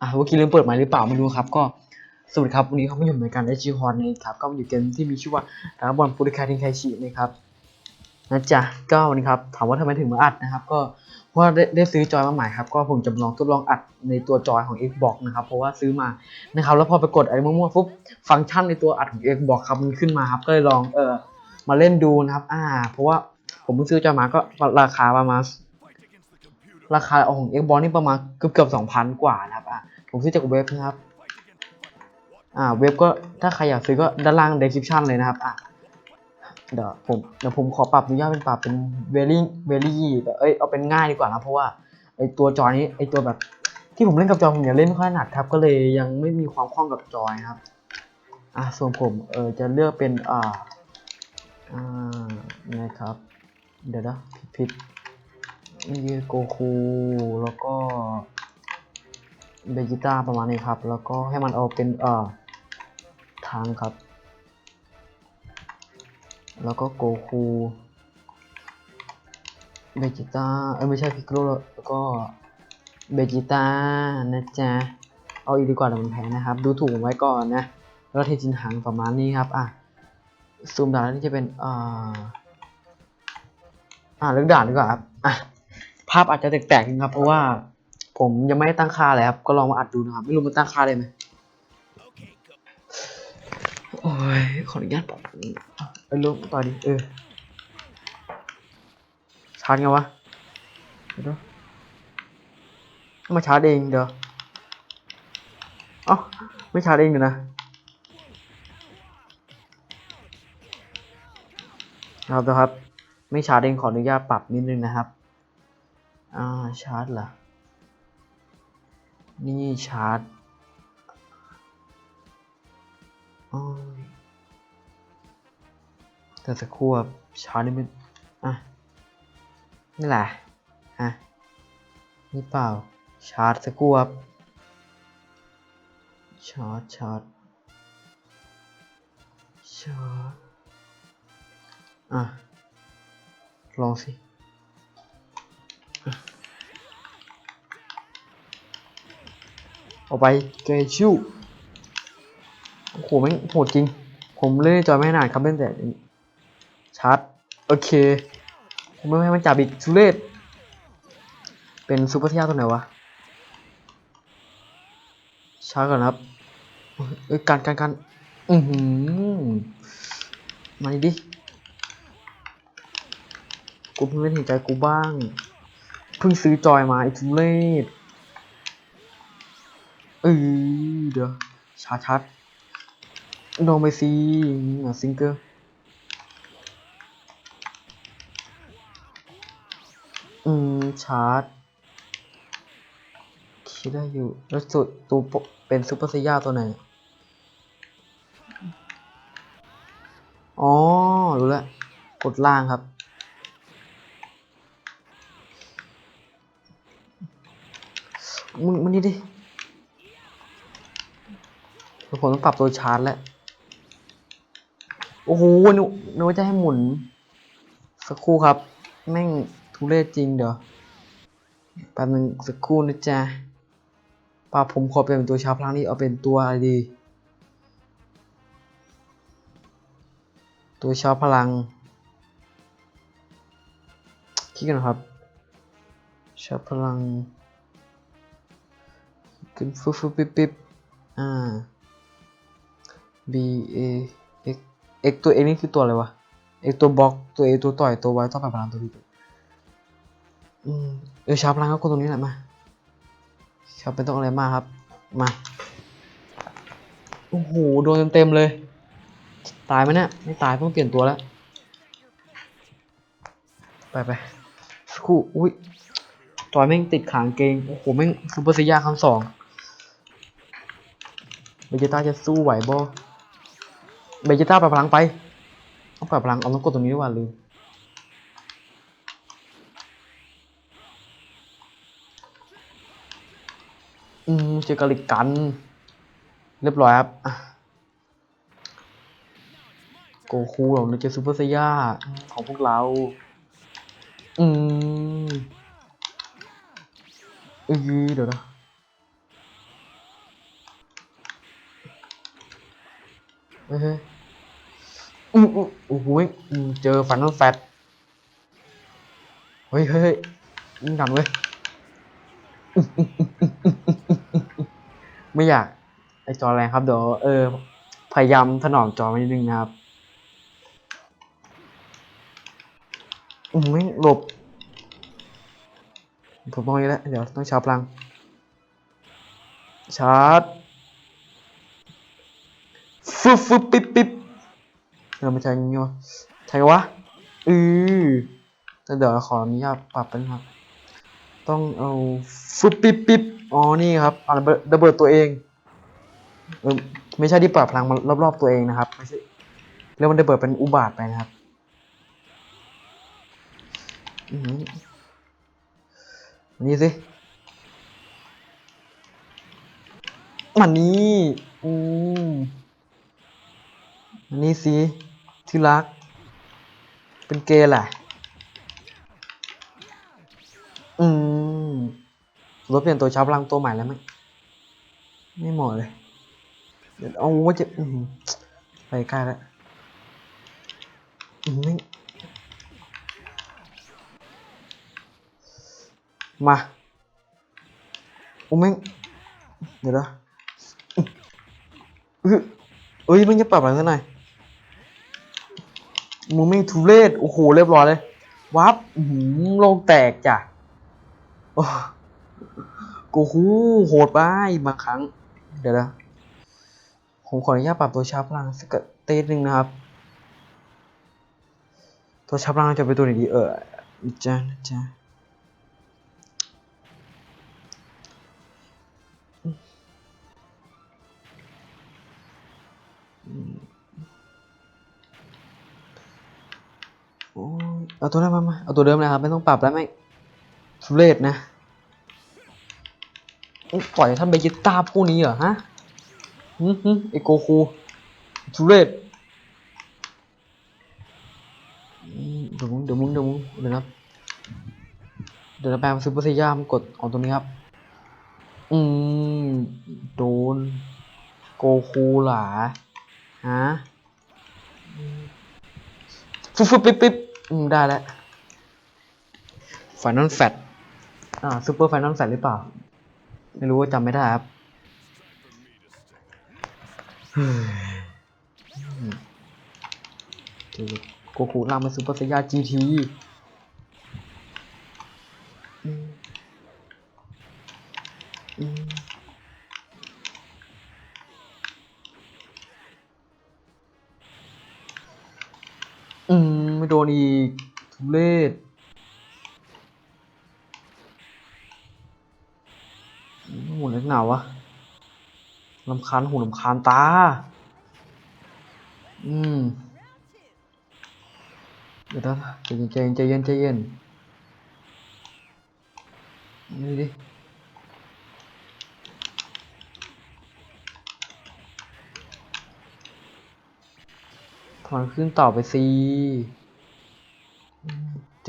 อะเมื่อกี้ลืมเปิดไมค์หรือเปล่าไม่รู้ครับ ก็สวัสดีครับวันนี้เขามาอยู่ในการไอจีฮอนนะครับก็มาอยู่เกมที่มีชื่อว่าดาบอลปูริคาทิงไคชินะครับนะจ๊ะก็วันนี้ครับถามว่าทำไมถึงมาอัดนะครับ ก็เพราะได้ได้ซื้อจอยมาใหม่ครับก็ผมจะลองทดลองอัดในตัวจอยของ Xbox นะครับเพราะว่าซื้อมานะครับแล้วพอไปกดอะไรมั่วๆปุ๊บฟังก์ชันในตัวอัดของ Xbox ครับมันขึ้นมาครับก็เลยลองเออมาเล่นดูนะครับ อ่า เพราะว่าผมเพิ่งซื้อจอยมาก็ราคาประมาณ ราคาของ Xbox นี่ประมาณเกือบเกือบสองพันกว่านะครับอะผมซื้อจากเว็บนะครับอ่าเว็บก็ถ้าใครอยากซื้อก็ด้านล่าง description เลยนะครับอะเดี๋ยวผมเดี๋ยวผมขอปรับอนุญาตเป็นปรับเป็น very very แต่เอ้ยเอาเป็นง่ายดีกว่านะเพราะว่าไอตัวจอยนี้ไอตัวแบบที่ผมเล่นกับจอยผมยังเล่นไม่ค่อยถนัดครับ ก็เลยยังไม่มีความคล่องกับจอยครับอะส่วนผมเออจะเลือกเป็นอ่าอ่านะครับ เดี๋ยวนะผิด ผิดนี่คือโกคูแล้วก็เบจิต้าประมาณนี้ครับ แล้วก็ให้มันเอาเป็นเอ่อทางครับ แล้วก็โกคูเบจิต้าเอ้ยไม่ใช่พิกโลแล้วก็เบจิต้านะจ๊ะเอาอีกดีกว่าเดี๋ยวมันแพ้นะครับ ดูถูกไว้ก่อนนะแล้วเทจินหังประมาณนี้ครับอะซูมด่านแล้วนี่จะเป็นอ่ออ่าเลือกด่านดีกว่าครับอะ ภาพอาจจะแตกๆนะครับ เพราะว่าผมยังไม่ได้ตั้งค่าเลยครับ ก็ลองมาอัดดูนะครับ ไม่รู้มันตั้งค่าได้ไหมโอ้ย ขออนุญาตปรับเออลุกต่อดิ เออชาร์จไงวะ เดี๋ยวนะมาชาร์จเองเดี๋ยวอ๋อไม่ชาร์จเองเดี๋ยวนะ ครับนะครับ ไม่ชาร์จเองขออนุญาตปรับนิดนึงนะครับ อ่าชาร์จเหรอ นี่ชาร์จโอ้ยแต่สักครู่ชาร์จนี่มันอะ นี่แหละอะนี่เปล่า ชาร์จสักครู่ชาร์จชาร์จชาร์จอะ ลองสิ เอาไปเกชิวโอ้โหแม่งโหดจริง ผมเล่นจอยไม่นานครับเล่นแต่ชาร์จโอเค ผมไม่ให้มันจับอีกทุเรศเป็นซูเปอร์เทียตัวไหนวะชาร์จก่อนครับเอ้ยการการการอือหือมาดิกูเพิ่งเล่นเห็นใจกูบ้าง เพิ่งซื้อจอยมาไอ้ทุเรศเออเดี๋ยวชาร์จชาร์จโนไปซีอะซิงเกอร์อืม ชาร์จคิดได้อยู่แล้วสุดตัวเป็นซูเปอร์ซียาตัวไหน อ๋อ รู้แล้ว กดล่างครับ มึงมันนี่ดิผมต้องปรับตัวชาร์จแล้ว โอ้โหนึกนึกว่าจะให้หมุน สักครู่ครับ แม่งทุเรศจริงเดี๋ยวแป๊บนึงสักครู่นะจ๊ะปาผมขอเปลี่ยนเป็นตัวชาร์จพลังนี่เอาเป็นตัวอะไรดี ตัวชาร์จพลัง คิดกันครับชาร์จพลัง ขึ้นฟึบฟึบปิ๊บปิ๊บอ่า B A X X ตัว X นี่คือตัวอะไรวะ X ตัวบล็อกตัว A ตัวต่อยตัว Y ต้องแบบพลังตัวนี้อืมเออชาร์ปพลังก็กดตรงนี้แหละมาชาร์เป็นต้องอะไรมากครับ มาโอ้โหโดนเต็มๆเลย ตายไหมเนี่ยไม่ตายเพิ่งเปลี่ยนตัวแล้วไปไปสกครู่อุ้ยจอยแม่งติดขางเกงโอ้โหแม่งซูเปอร์ซียาครั้งสอง เบจิต้าจะสู้ไหวบ่เบจิต้าปล่อยพลังไปต้องปล่อยพลังเอาต้องกดตรงนี้ด้วยว่าลืมอืมเจอกาลิกกัน เรียบร้อยครับโกคูเราเจอซูเปอร์ซียาของพวกเรา อืมเออเดี๋ยวนะ เฮ้ยเฮ้ยอู้อู้โอ้โหเจอฟันนอลแฟตเฮ้ยเฮ้ยเฮ้ยยิงดำเลย ไม่อยาก ไอจอแรงครับเดี๋ยวเออ พยายามถนอมจอไว้นิดนึงนะครับอืมไม่หลบ ผมมองนี้แล้ว เดี๋ยวต้องชาร์จพลัง ชาร์จ ฟึบฟึบปิ๊บปิ๊บเดี๋ยวมันใช้ยังไงวะใช่วะอือแต่เดี๋ยวขออนุญาตปรับเป็นครับ ต้องเอาฟึบปิ๊บปิ๊บอ๋อนี่ครับเอาระเบิดระเบิดตัวเองเออไม่ใช่ที่ปรับพลังมารอบๆตัวเองนะครับไม่ใช่แล้วมันระเบิดเป็นอุบาทไปนะครับอือหือมนี่สิมันนี่อืม นี่สิที่รัก เป็นเกย์แหละ อืมรถเปลี่ยนตัวชาร์พลังตัวใหม่แล้วไหมไม่เหมาะเลย เดี๋ยวเอาว่าจะอืมไปใกล้แล้วอืมไม่มาโอ้แม่งเดี๋ยวนะอื้อเอ้ยมันจะปรับอะไรสักหน่อย มึงม่งทุเรศโอ้โหเรียบร้อยเลย วับหือโลงแตกจ้ะโอ้โกคูโหดไปบางครั้ง เดี๋ยวนะผมขออนุญาตปรับตัวชาร์ปพลังสักเตสหนึ่งนะครับ ตัวชาร์ปพลังจะเป็นตัวไหนดีเออจ้าจ้าโเอาตัวนั้นมามาเอาตัวเดิมเลยครับ ไม่ต้องปรับแล้วไม่งทุเรศนะปล่อยท่านเบจิต้าพวกนี้เหรอฮะหืมหืมไอโกคูทุเรศเดี๋ยวมึงเดี๋ยวมึงเดี๋ยวมึงเดี๋ยวนะเดี๋ยวนะแปลงซูเปอร์ซียามกดออกตรงนี้ครับ อืมโดนโกคูหลาฮะฟุบฟุบปิ๊บปิ๊บ อืมได้แล้วไฟนอลแฟตอ่าซูเปอร์ไฟนอลแฟตหรือเปล่า ไม่รู้ว่าจำไม่ได้ครับโกคูล่างมาซูเปอร์ไซยาจีทีอืมไม่ โดนอีกทุเรศหูเล็กหนาวะลำคาญหูลำคาญตา อืม เดี๋ยวนะใจเย็นใจเย็นใจเย็นใจเย็นนี่ดิถอนขึ้นต่อไปสิ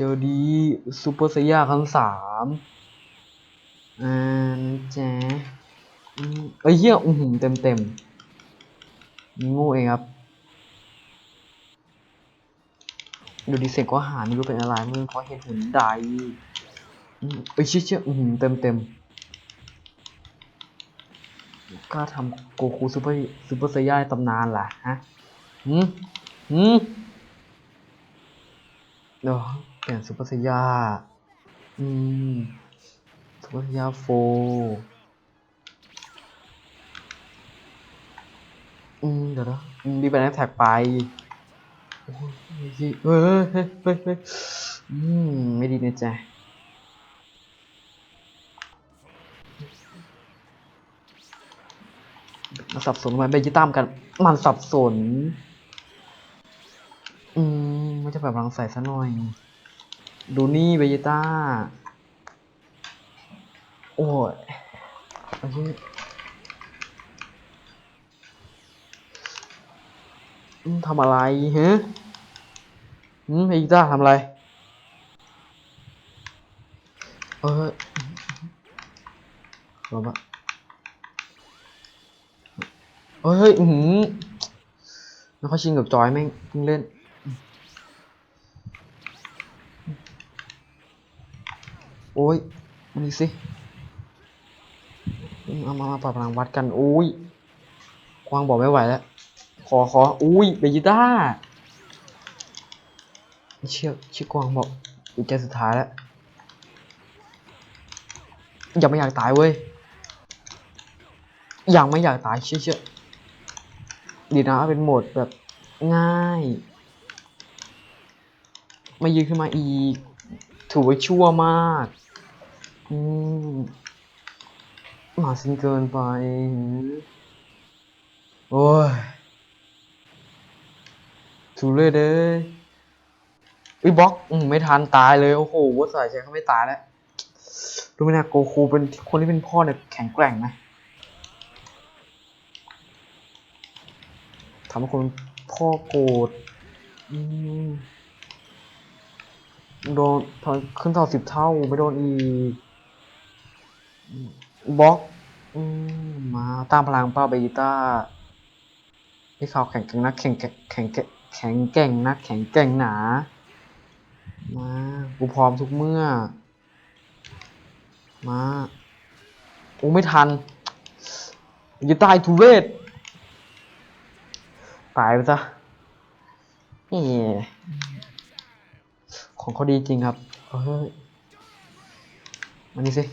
เจอดีซูเปอร์ไซย่าครั้งสามอ่านะจ๊ะเอ้ยเหี้ยอือหือเต็มเต็มง่เองครับ ดูดีเสียงก็หาไม่รู้เป็นอะไรมึงเพราะเห็นหุ่นใดอืมเอ้ยเชี่ยเชี่ยอืมเต็มเต็มกล้าทำโกคูซูเปอร์ซูเปอร์ไซย่านตำนานล่ะฮะ หืมหืมเดี๋ยว เปลี่ยนซูเปอร์ไซย่าอืมซูเปอร์ไซย่าโฟ อืม เดี๋ยวนะมีแบนแท็กไปเฮ้ยเฮ้ยเฮ้ยเฮ้ยอืม ไม่ดีนะจ๊ะมาสับสนทำไมเบจิต้ามกัน มันสับสน อืม ไม่จะแบบรังใส่ซะหน่อย ดูนี่เบจิต้า โอ้ยไอ้เหี้ทำอะไรฮะอืมไอ้กีตาทำอะไร เออรอมาเฮ้ยเฮ้ย อือหือไม่ค่อยชินกับจอยแม่งเพิ่งเล่น อ้ยมานี่สิเอามามาปรับพลังวัดกันอุ้ยกวางบอกไม่ไหวแล้วขอขออุ้ยเบจิต้าเชื่อเชื่อกวางบอกอีกใจสุดท้ายแล้วยังไม่อยากตายเว้ยยังไม่อยากตายเชื่อเชื่อดีนะเป็นโหมดแบบง่าย ไม่ยืนขึ้นมาอีก ถือว่าชั่วมาก หมาสินเกินไป โอ้ยถูเลยเด้อุ้ยบล็อกอไม่ทันตายเลย โอ้โหวัดสายใช้เขาไม่ตายแล้วรู้ไหมนะโกคูเป็นคนที่เป็นพ่อเนี่ยแข็งแกร่งไหมทำให้คนพ่อโกรธโดนขึ้นต่อสิบเท่าไม่โดนอีก บล็อกอืมมาตามพลังเป้าเบยิต้าที่เขาแข็งแกร่งนักแข็งแกร่งแข็งแกร่งแข็งแกร่งนักแข็งแกร่งหนา มากูพร้อมทุกเมื่อ มาโอ้ไม่ทันยิตาไอ้ทุเรศตายไปซะนี่ของเขาดีจริงครับเฮ้ยมานี่สิ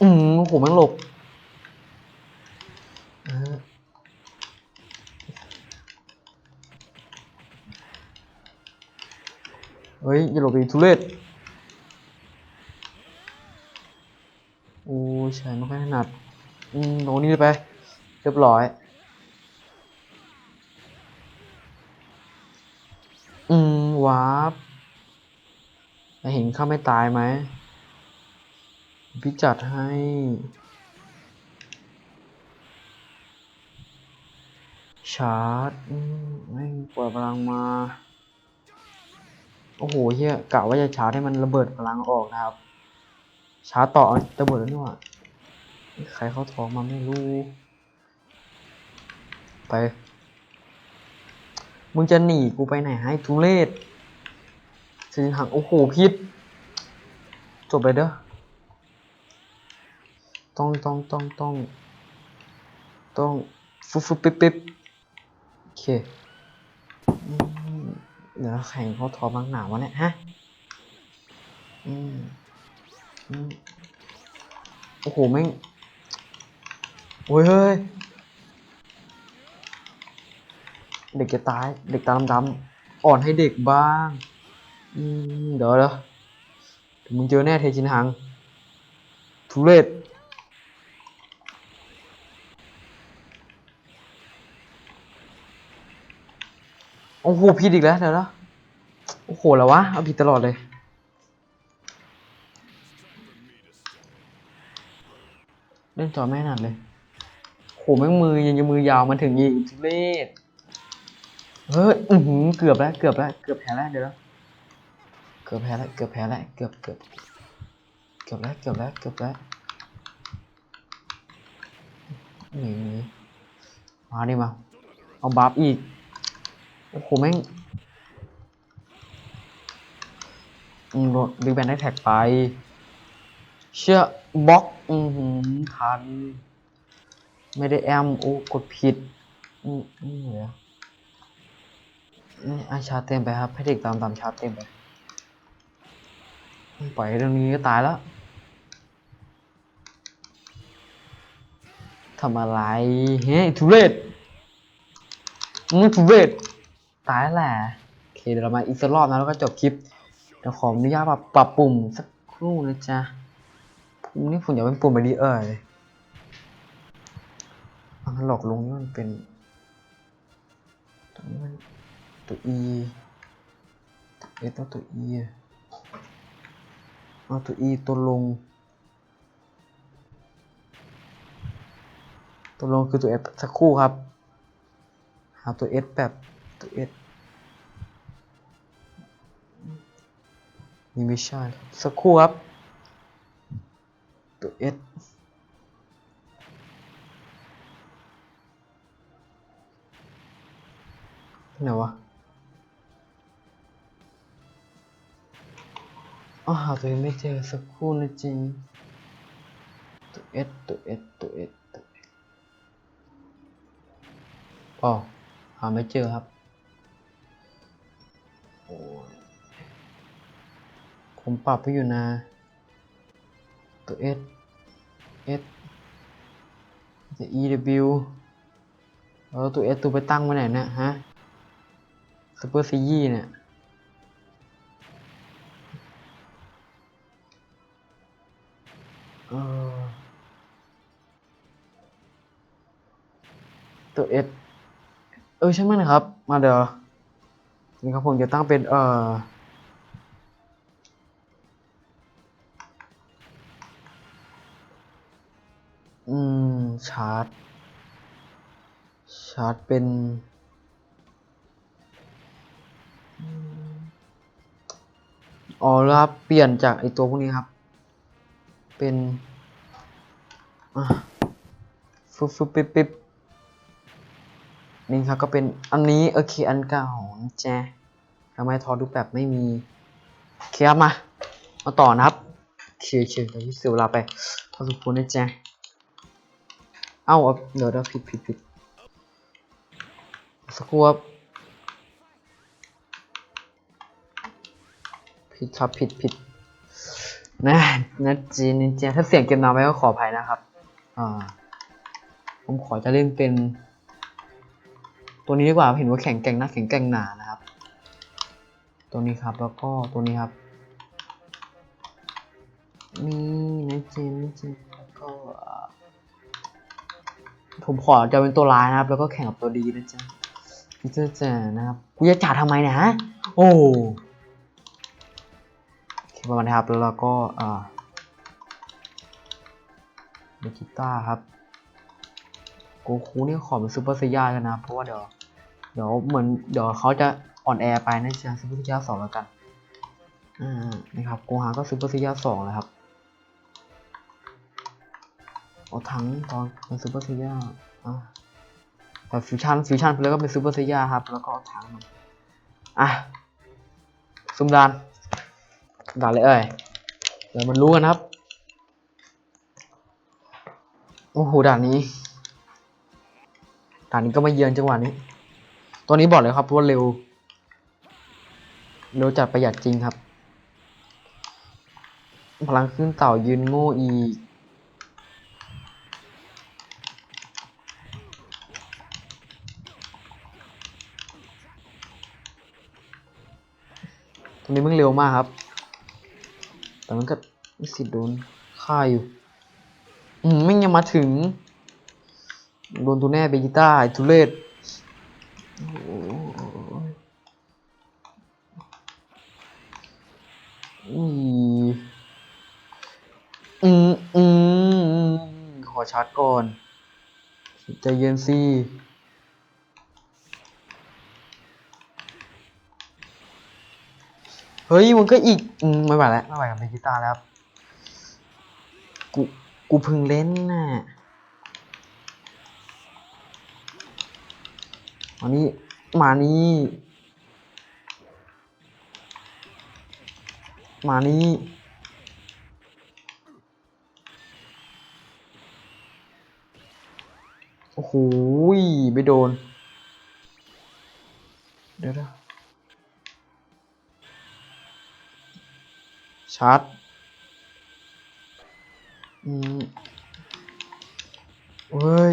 อืม โอ้โหแมันหลบเฮ้ยอย่าหลบอีทุเรศโอ้ใช่ไม่ค่อยถนัดอืมโดนนี่ไป เรียบร้อย อืมวาร์ปเห็นข้าไม่ตายไหม พี่จัดให้ ชาร์จไม่งปล่อยพลังมา โอ้โหเฮียกะว่าจะชาร์จให้มันระเบิดพลังออกนะครับ ชาร์จต่อระเบิดแล้วนี่หว่าใครเขาท้องมาไม่รู้ ไป มึงจะหนีกูไปไหนให้ทุเรศสิหังโอ้โหพิษจบเลยเด้อ ต้องต้องต้องต้องต้องฟุบฟุบปิ๊บปิ๊บโอเคเดี๋ยวเราแข่งเขาทอมังหนาวะเนี่ยฮะอืมอืมโอ้โหแม่งโอ้ยเฮ้ยเด็กจะตาย เด็กตาดำๆอ่อนให้เด็กบ้าง อืมเดี๋ยวเดี๋ยวเดี๋ยวมึงเจอแน่เทชินหังทุเรศ โอ้โหผิดอีกแล้วเดี๋ยวนะโอ้โหแล้ววะเอาผิดตลอดเลยเล่นจอไม่นัดเลยโหแม่งมือยังจะมือยาวมันถึงยิงทุเรศเฮ้ยอือหือเกือบแล้วเกือบแล้วเกือบแพ้แล้วเดี๋ยวนะเกือบแพ้แล้วเกือบแพ้แล้วเกือบเกือบเกือบแล้วเกือบแล้วเกือบแล้วนีหนีมาดิมาเอาบัฟอีก โอ้โหแม่งอืมโดนบิ๊กแบนได้แท็กไป เชื่อบล็อก อือหือทัน ไม่ได้แอม โอ้ กดผิด อืมอืมเหลืออาชาเต็มไปครับให้เด็กตามตามชาเต็มไปปล่อยเรื่องนี้ก็ตายแล้วทำอะไร เฮ้ยทุเรศมึงทุเรศ ตายแล้วแหละโอเคเดี๋ยวเรามาอีกสักรอบนะแล้วก็จบคลิปเดี๋ยวขออนุญาตปรับปรับปุ่มสักครู่นะจ๊ะปุ่มนี้ผมอยากเป็นปุ่มไปดีเออเลยมันหลอกลงนี่มันเป็นตรงนี้มันตัว e เอต้องตัว e เอาตัว e ตัวลง ตัวลงคือตัว f สักครู่ครับหาตัว s แบบ ตัว s นี่ไม่ใช่ครับสักครู่ครับตัว s ไหนวะอ๋อหาตัวเองไม่เจอสักครู่นะจริงตัวเอสตัวเอสตัวเอสตัวเอสอ๋อหาไม่เจอครับ ผมปรับไปอยู่นะ ตัว S S จะ E W เออตัว S ตัวไปตั้งไว้ไหนเนี่ยฮะซูเปอร์ซียี่เนี่ยเออตัว S เออใช่ไหมนะครับ มาเดี๋ยว นี่ครับผมจะตั้งเป็นเอ่ออืมชาร์จ ชาร์จเป็นอ๋อครับเปลี่ยนจากไอตัวพวกนี้ครับ เป็นอะฟึบฟึบปิ๊บปิ๊บ นี่ครับก็เป็นอันนี้โอเคอันเก่าแจทำไมทอดูแบบไม่มีเคครับมามาต่อนะครับโอเคโอเคเดี๋ยวที่เสียเวลาไปพอสมควรนะแจเอ้าเดี๋ยวเดี๋ยวผิดผิดผิดสักครู่ครับผิดครับผิดผิดนะนะจีนจีนถ้าเสียงเกมนำไว้ก็ขออภัยนะครับ อ่า ผมขอจะเล่นเป็น ตัวนี้ดีกว่าเห็นว่าแข็งแกร่งนะแข็งแกร่งหนานะครับ ตัวนี้ครับแล้วก็ตัวนี้ครับนี่นะเจีนนะจีนแล้วก็ผมขอจะเป็นตัวร้ายนะครับ แล้วก็แข่งกับตัวดีนะจ๊ะพี่เจ้าจ๋านะครับกูจะจ่าทำไมเนะฮะโอ้ประมาณครับแล้วเราก็อ่าเบจิต้าครับโกคูนี่ขอเป็นซูเปอร์ไซย่ากันนะเพราะว่าเดี๋ยว เดี๋ยวเหมือนเดี๋ยวเขาจะอ่อนแอไปนะจ๊ะซูเปอร์ไซย่าสองแล้วกันอ่านะครับโกฮาก็ซูเปอร์ไซย่าสองแล้วครับเอาทั้งตอนเป็นซูเปอร์ซียอะแต่ฟิวชั่นฟิวชั่นแล้วก็เป็นซูเปอร์เซียครับ แล้วก็เอาทั้งมันอะซุมดานดานเลยเอ้ยเดี๋ยวมันรู้กันครับ โอ้โหด่านนี้ด่านนี้ก็มาเยือนจังหวะนี้ ตัวนี้บอกเลยครับว่าเร็ว เร็วจัดประหยัดจริงครับ พลังขึ้นเต่ายืนโง่อีกตรงนี้มันเร็วมากครับ แต่มันก็มีสิทธิ์โดนฆ่าอยู่ อืมไม่ยังมาถึง โดนตัวแน่เบจิต้าไอทุเรศโอ้ยอืมอืมอืมขอ ชาร์จก่อนใจเย็นสิเฮ้ยมันก็อีกอืมไม่ไหวแล้วไม่ไหวกับเบจิต้าแล้วครับกูกูพิ่งเล่นน่ะมานี่มานี่มานี่ โอ้โหไม่โดน เดี๋ยวนะชาร์จอืมเฮ้ย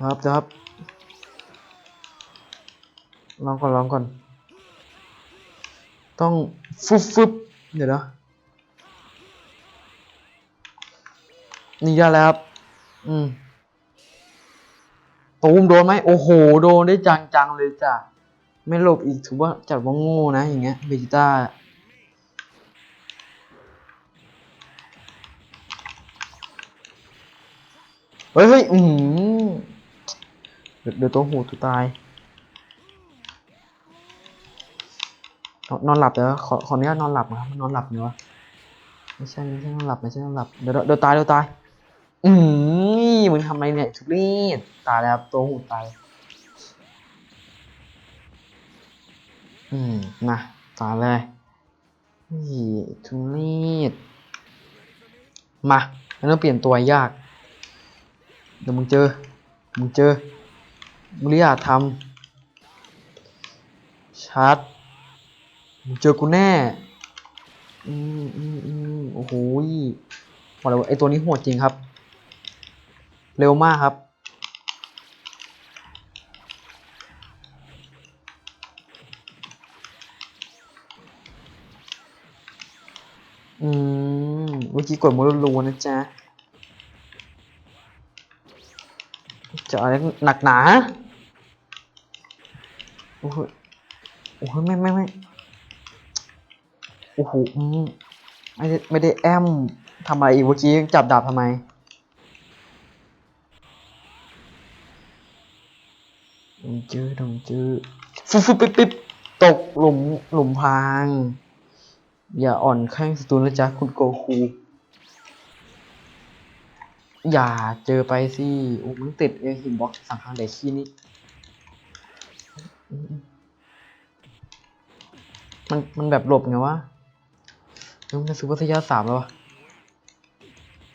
ครับครับลองก่อนลองก่อน ต้องฟึบฟึบเดี๋ยวนะนี่ได้แล้วครับ อืมตูมโดนไหมโอ้โห โดนได้จังๆเลยจ้ะ ไม่หลบอีกถือว่าจัดว่าโง่นะอย่างเงี้ยเบจิต้าเฮ้ยเฮ้ยอืมเดี๋ยวตัวหูตัวตาย นอนอนหลับเดี๋ยวขอขออนุญาตนอนหลับนะครับนอนหลับเดี๋ยวะไม่ใช่ไม่ใช่นอนหลับไม่ใช่นอนหลับเดี๋ยวเดี๋ยวตายเดี๋ยวตาย อืมมึงทำอะไรเนี่ยทุเรศตายแล้วครับตัวหูตาย อืมมาต่อเลยนี่ทุเรศมาไม่ต้องเปลี่ยนตัวยาก เดี๋ยวมึงเจอ มึงเจอมึงอยากทำชัดมึงเจอกูแน่ อืมอืมอืมโอ้โหยบอกเลยว่าไอตัวนี้โหดจริงครับ เร็วมากครับ อืม เมื่อกี้กดโมรัวๆนะจ๊ะ จะอะไรหนักหนา โอ้โหโอ้โหไม่ไม่ไม่โอ้โหอืมไม่ได้ไม่ได้แอมทำอะไรอีกเมื่อกี้จับดาบทำไม จื้อดงจื้อฟุบฟุบปิ๊บปิ๊บตกหลุมหลุมพราง อย่าอ่อนแข้งสตูนนะจ๊ะคุณโกคู อย่าเจอไปสิโอ้มึงติดไอ้หินบล็อกสังหารเด็กขี้นี่มันมันแบบหลบไงวะเฮ้ยมันซื้อวัทยาสามแล้ววะ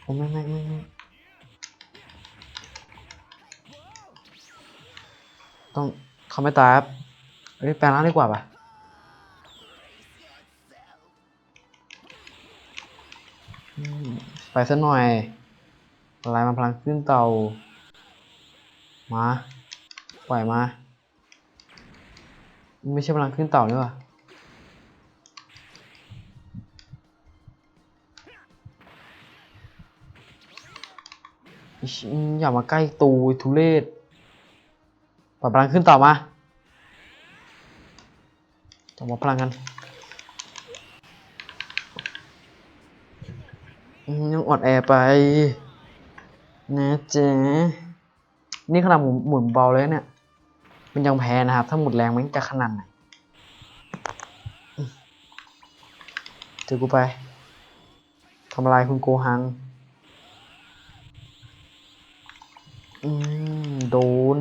โอ้ไม่ไม่ไม่ ต้องเขาไม่ตายครับเฮ้ยแปลงร่างดีกว่าปะไปสักหน่อยอะไรมาพลังขึ้นเตา มา ปล่อยมา ไม่ใช่พลังขึ้นเต่านี่หว่าอิชอย่ามาใกล้ตูทุเรศ ปล่อยพลังขึ้นต่ามาจังหวะพลังกันยังอ่อนแอไป นะเจ๊นี่ขนาดหมุนหมุนเบาเลยเนี่ย มันยังแพ้นะครับ ถ้าหมุนแรงมันจะขนาดไหนอืมเจอกูไปทำลายคุณโกหัง อืม โดน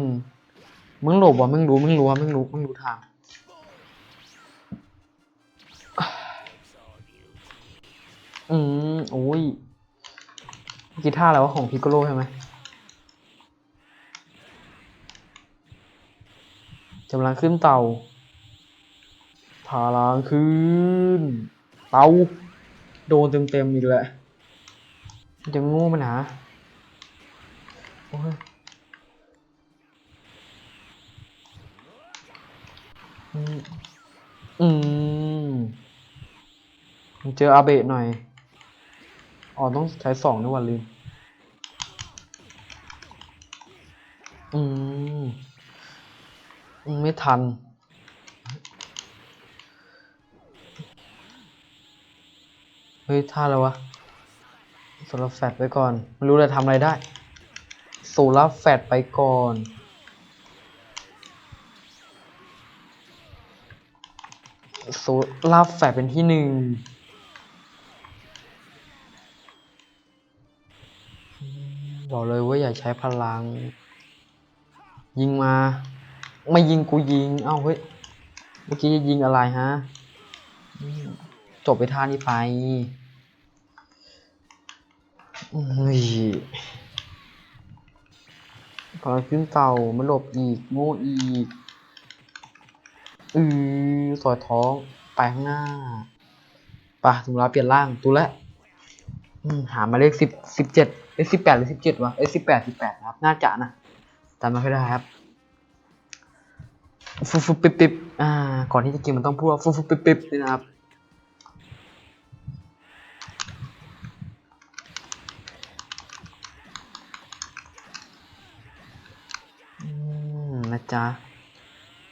มึงหลบวะมึงรู้มึงรู้วะมึงรู้มึงรู้ทางอืมโอ้ยเมื่อกีท่าอะไรวะของพิกโกโลใช่ไหมกำลังขึ้นเตาพลังขึ้น เตาโดนเต็มๆอีกแล้วจะงูมันหาโอ้ย อืมอืมเจออาเบะหน่อย อ๋อ ต้องใช้สองด้วยวันลืม อืม ไม่ทัน เฮ้ย ท่าแล้ววะโซลาร์แฟตไปก่อน ไม่รู้จะทำอะไรได้โซลาร์แฟตไปก่อน โซลาแฟตเป็นที่หนึ่งบอกเลยว่าอย่าใช้พลัง ยิงมา ไม่ยิงกูยิง เอ้าเฮ้ย เมื่อกี้จะยิงอะไรฮะ จบไปท่านี้ไปเฮ้ยพอขึ้นเต่ามันหลบอีก โง่อีก อือสอดท้องไปข้างหน้าไปะถึงเวลาเปลี่ยนร่างตัวละอืมหามาเลขสิบสิบเจ็ดเอ้สิบแปดหรือสิบเจ็ดวะเอ้สิบแปดสิบแปดครับ น่าจะนะจำไม่ค่อยได้ครับฟุบฟุบปิบปิบอ่า ก่อนที่จะกินมันต้องพูดว่าฟุบฟุบปิบปิบนี่นะครับอืมนะจ๊ะ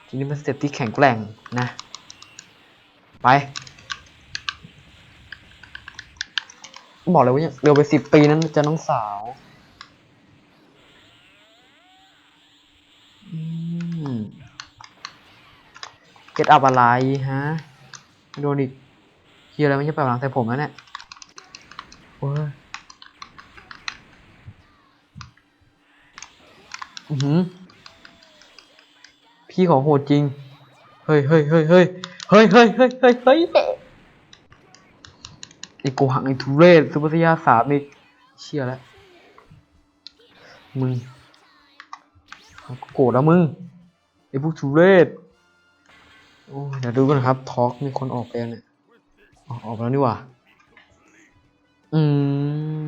ทีนี้เป็นสเต็ปที่แข็งแกร่งนะ ไป บอกเลยว่าเร็วไปสิบปีนั้นจะน้องสาวเก็ตอัพอะไรฮะโดนอีกเฮียอะไรไม่ใช่แปลหลังใส่ผมแล้วเนี่ยโอ้ยอือหือ พี่ของโหดจริง เฮ้ยเฮ้ยเฮ้ยเฮ้ยเฮ้ยเฮ้ยเฮ้ยเฮ้ยเฮ้ยไอ้โกหังไอ้ทุเรศซูเปอร์สยาสามอีกเชี่ยแล้วมึงโกรธแล้วมึงไอ้พวกทุเรศโอ้ยเดี๋ยวดูกันนะครับทอล์กมีคนออกไปยังเนี่ยออกแล้วนี่หว่าอืม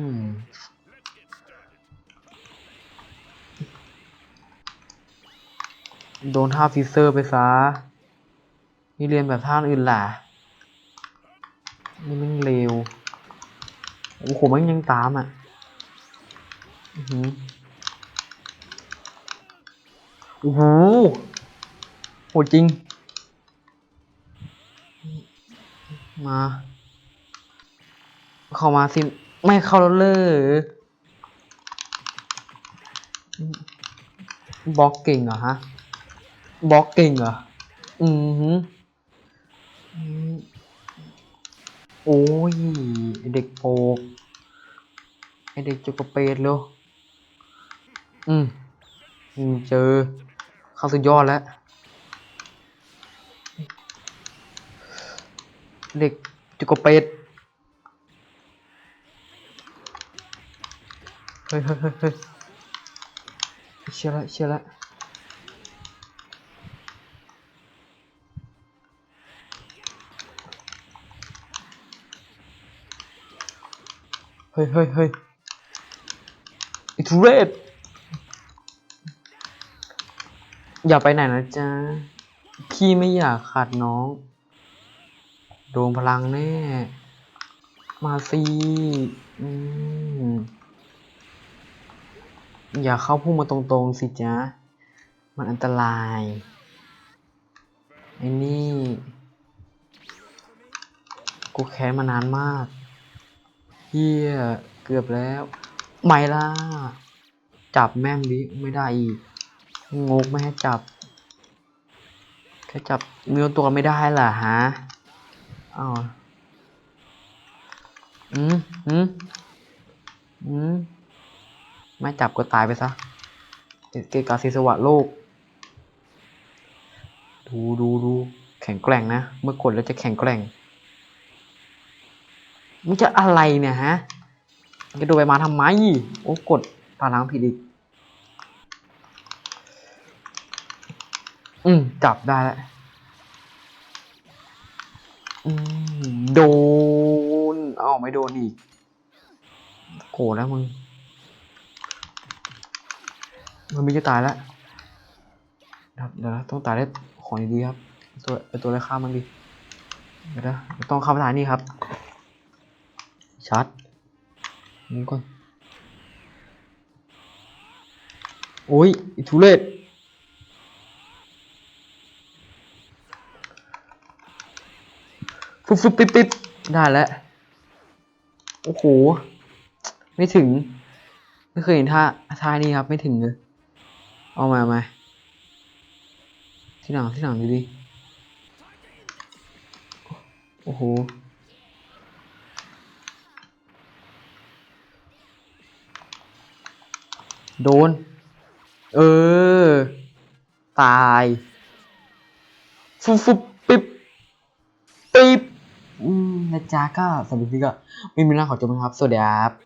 โดนท่าฟิเซอร์ไปซะ นี่เรียนแบบท่าอื่นล่ะ นี่มันเร็วโอ้โหมันยังตามอะอือหือโอ้โหโหจริง มา เข้ามาสิ ไม่เข้าแล้วเลยบล็อกเก่งเหรอฮะ บล็อกเก่งเหรอ อือหืออืมโอ้ยเด็กโปกไอเด็กจุกเปดเร็วอืมอืมเจอเข้าสุดยอดแล้ว เด็กจุกเปดเฮ้ยเฮ้ยเฮ้ยเฮ้ยเชื่อละเชื่อละ เฮ้ยเฮ้ยเฮ้ยไอ้ทุเรศอย่าไปไหนนะจ๊ะพี่ไม่อยากขาดน้อง โดนพลังแน่ มาสิอืมอย่าเข้าพุ่งมาตรงๆสิจ๊ะ มันอันตราย ไอ้นี่ กูแค้นมานานมาก เฮียเกือบแล้วไม่ล่ะ จับแม่งดิไม่ได้อีกงกไม่ให้จับ แค่จับเนื้อตัวไม่ได้ล่ะฮะอ้าวอืมอืมอืมไม่จับก็ตายไปซะเกกาศิสวะโลก ดูดูดูแข็งแกร่งนะ เมื่อกดแล้วจะแข็งแกร่ง มันจะอะไรเนี่ยฮะจะดูไปมาทำไมโอ้กดพลังผิดอีก อืมจับได้แล้วอืมโดนเอ้าไม่โดนอีกโกรธแล้วมึง มันมีจะตายแล้วครับเดี๋ยวนะต้องตายได้ของดีๆครับ ตัวเป็นตัวอะไรข้ามมันดิเดี๋ยวนะต้องเข้าไปทานีครับ ชัดนี่ก่อนโอ้ยอทุเรศฟุบฟุบปิ๊บปิ๊บได้แล้ว โอ้โห ไม่ถึง ไม่เคยเห็นท่าท่านี้ครับ ไม่ถึงเลย เอามามาที่หนังที่หนังดูดิ โอ้โห โดน เออ ตายฟุบฟุบปิ๊บปิ๊บนะจ๊ะก็สำหรับคลิปนี้ก็ไม่มีเรื่องขอจบนะครับ สวัสดีครับ